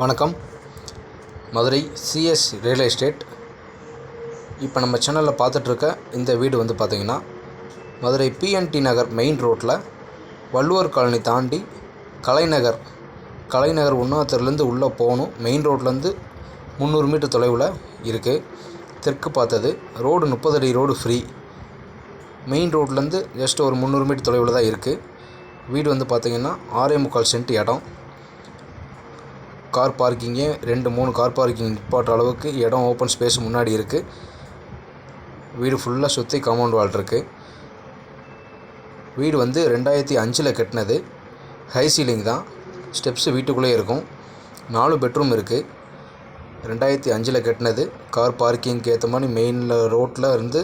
வணக்கம். Madurai CS real estate இப்போ நம்ம சேனலில் பார்த்துட்ருக்க இந்த வீடு வந்து பார்த்திங்கன்னா மதுரை பிஎன்டி நகர் மெயின் ரோட்டில் வள்ளுவர் காலனி தாண்டி கலைநகர் கலைநகர் ஒன்றாத்திலேருந்து உள்ளே போகணும். மெயின் ரோட்லேருந்து முந்நூறு மீட்டர் தொலைவில் இருக்குது தெற்கு பார்த்தது. ரோடு முப்பது அடி ரோடு ஃப்ரீ மெயின் ரோட்லேருந்து ஜஸ்ட் ஒரு முந்நூறு மீட்டர் தொலைவில் தான் இருக்குது வீடு வந்து பார்த்திங்கன்னா ஆறே முக்கால் சென்ட் இடம். கார் பார்க்கிங்கு ரெண்டு மூணு கார் பார்க்கிங் நிப்பாட்டுற அளவுக்கு இடம் ஓப்பன் ஸ்பேஸ் முன்னாடி இருக்குது வீடு ஃபுல்லாக சுற்றி காம்பவுண்ட் வால் இருக்குது வீடு வந்து ரெண்டாயிரத்தி அஞ்சில் கட்டினது. ஹை சீலிங் தான். ஸ்டெப்ஸு வீட்டுக்குள்ளே இருக்கும். நாலு பெட்ரூம் இருக்குது ரெண்டாயிரத்தி அஞ்சில் கட்டினது. கார் பார்க்கிங்க்கு ஏற்ற மாதிரி மெயினில் ரோட்டில் இருந்து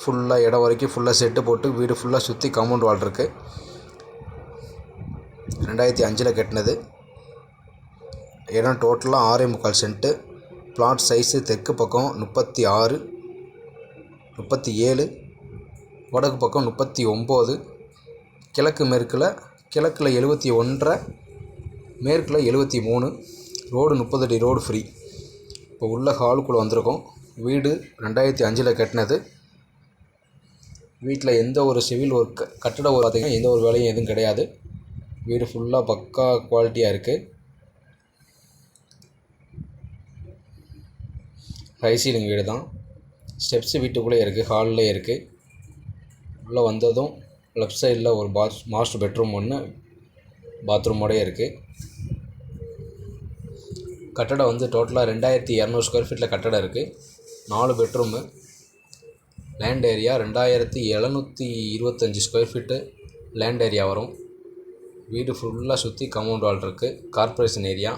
ஃபுல்லாக இடம் வரைக்கும் ஃபுல்லாக செட்டு போட்டு வீடு ஃபுல்லாக சுற்றி காம்பவுண்ட் வால் இருக்குது ரெண்டாயிரத்தி அஞ்சில் கட்டினது. இடம் டோட்டலாக ஆறே முக்கால் சென்ட்டு. பிளாட் சைஸு தெற்கு பக்கம் முப்பத்தி ஆறு முப்பத்தி ஏழு வடக்கு பக்கம் முப்பத்தி ஒம்பது கிழக்கு மேற்கில் கிழக்கில் எழுபத்தி ஒன்றரை மேற்கில் எழுபத்தி மூணு ரோடு முப்பது அடி ரோடு ஃப்ரீ இப்போ உள்ள ஹாலுக்குள்ளே வந்திருக்கோம். வீடு ரெண்டாயிரத்தி அஞ்சில் கட்டினது. வீட்டில் எந்த ஒரு சிவில் ஒர்க் கட்டட ஒரு பார்த்திங்கன்னா எந்த ஒரு வேலையும் எதுவும் கிடையாது. வீடு ஃபுல்லாக பக்கா குவாலிட்டியாக இருக்குது ஹை சீலிங் வீடு தான் ஸ்டெப்ஸு வீட்டுக்குள்ளே இருக்குது ஹாலில் இருக்குது உள்ளே வந்ததும் லெஃப்ட் சைடில் ஒரு பாத் மாஸ்டர் பெட்ரூம் ஒன்று பாத்ரூமோடய இருக்குது கட்டடம் வந்து டோட்டலாக ரெண்டாயிரத்தி இரநூறு ஸ்கொயர் ஃபீட்டில் கட்டடம் இருக்குது நாலு பெட்ரூமு லேண்ட் ஏரியா ரெண்டாயிரத்தி எழுநூற்றி இருபத்தஞ்சி ஸ்கொயர் ஃபீட்டு லேண்ட் ஏரியா வரும். வீடு ஃபுல்லாக சுற்றி காம்பவுண்ட் வால் இருக்குது கார்ப்பரேஷன் ஏரியா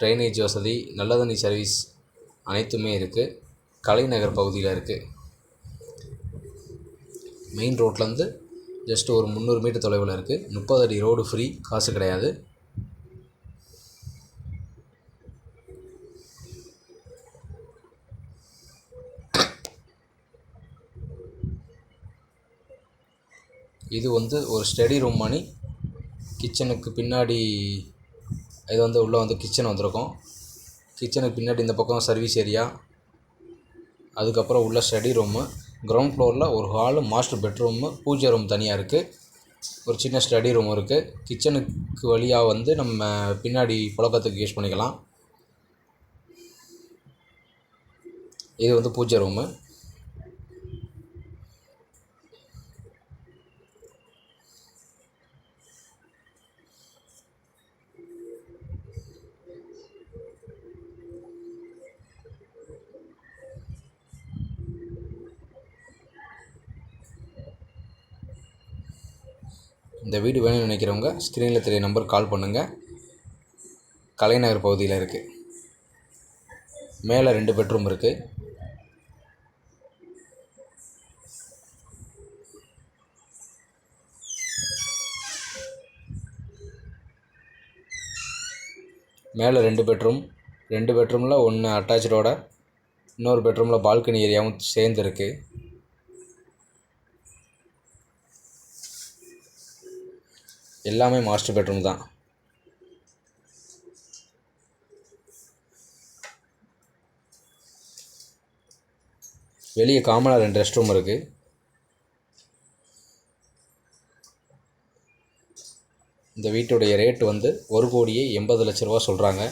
ட்ரைனேஜ் வசதி நல்ல தண்ணி சர்வீஸ் அனைத்துமே இருக்குது கலைநகர் பகுதியில் இருக்குது மெயின் ரோட்லேருந்து ஜஸ்ட் ஒரு முந்நூறு மீட்டர் தொலைவில் இருக்குது முப்பது அடி ரோடு ஃப்ரீ காசு கிடையாது. இது வந்து ஒரு ஸ்டடி ரூம் மணி. கிச்சனுக்கு பின்னாடி இது வந்து உள்ளே வந்து கிச்சன் வந்திருக்கும். கிச்சனுக்கு பின்னாடி இந்த பக்கம் சர்வீஸ் ஏரியா அதுக்கப்புறம் உள்ள ஸ்டடி ரூமு கிரவுண்ட் ஃப்ளோரில் ஒரு hall master bedroom puja room தனியாக இருக்குது ஒரு சின்ன ஸ்டடி ரூம் இருக்குது கிச்சனுக்கு வழியாக வந்து நம்ம பின்னாடி புழக்கத்துக்கு யூஸ் பண்ணிக்கலாம். இது வந்து பூஜை ரூமு இந்த வீடு வேணும்னு நினைக்கிறவங்க ஸ்க்ரீனில் தெரிய நம்பர் கால் பண்ணுங்கள் கலைநகர் பகுதியில் இருக்குது மேலே ரெண்டு பெட்ரூம் இருக்குது மேலே ரெண்டு பெட்ரூம் ரெண்டு பெட்ரூமில் ஒன்று அட்டாச்சோட இன்னொரு பெட்ரூமில் பால்கனி ஏரியாவும் சேர்ந்துருக்கு எல்லாமே மாஸ்டர் பெட்ரூம் தான். வெளியே காமனாக ரெண்டு ரெஸ்ட் ரூம் இருக்குது இந்த வீட்டுடைய ரேட்டு வந்து ஒரு கோடியே எண்பது லட்ச ரூபா சொல்கிறாங்க